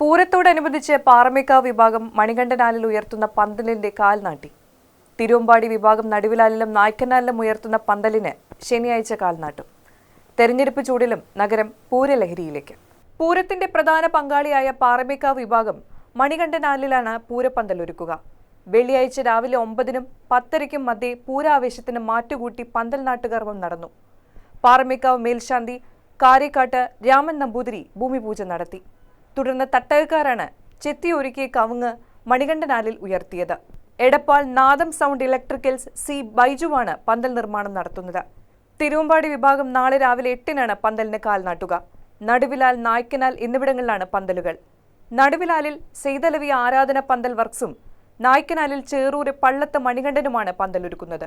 പൂരത്തോടനുബന്ധിച്ച് പാറമേക്കാവ് വിഭാഗം മണികണ്ഠനാലിൽ ഉയർത്തുന്ന പന്തലിന്റെ കാൽ നാട്ടി. തിരുവമ്പാടി വിഭാഗം നടുവിലാലിലും നായ്ക്കനാലിലും ഉയർത്തുന്ന പന്തലിന് ശനിയാഴ്ച കാൽ നാട്ടും. തെരഞ്ഞെടുപ്പ് ചൂടിലും നഗരം പൂരലഹരിയിലേക്ക്. പൂരത്തിന്റെ പ്രധാന പങ്കാളിയായ പാറമേക്കാവ് വിഭാഗം മണികണ്ഠനാലിലാണ് പൂരപ്പന്തൽ ഒരുക്കുക. വെള്ളിയാഴ്ച രാവിലെ ഒമ്പതിനും പത്തരയ്ക്കും മധ്യേ പൂരാവേശത്തിന് മാറ്റുകൂട്ടി പന്തൽ നാട്ടുകർമ്മം നടന്നു. പാറമേക്കാവ് മേൽശാന്തി കാരേക്കാട്ട് രാമൻ നമ്പൂതിരി ഭൂമിപൂജ നടത്തി. തുടർന്ന് തട്ടകക്കാരാണ് ചെത്തി ഒരുക്കിയ കവുങ്ങ് മണികണ്ഠനാലിൽ ഉയർത്തിയത്. എടപ്പാൾ നാദം സൗണ്ട് ഇലക്ട്രിക്കൽസ് സി ബൈജുവാണ് പന്തൽ നിർമ്മാണം നടത്തുന്നത്. തിരുവമ്പാടി വിഭാഗം നാളെ രാവിലെ എട്ടിനാണ് പന്തലിന് കാൽ നാട്ടുക നടുവിലാൽ നായ്ക്കനാൽ എന്നിവിടങ്ങളിലാണ് പന്തലുകൾ. നടുവിലാലിൽ സെയ്തലവി ആരാധന പന്തൽ വർക്ക്സും നായ്ക്കനാലിൽ ചേറൂര് പള്ളത്ത് മണികണ്ഠനുമാണ് പന്തലൊരുക്കുന്നത്.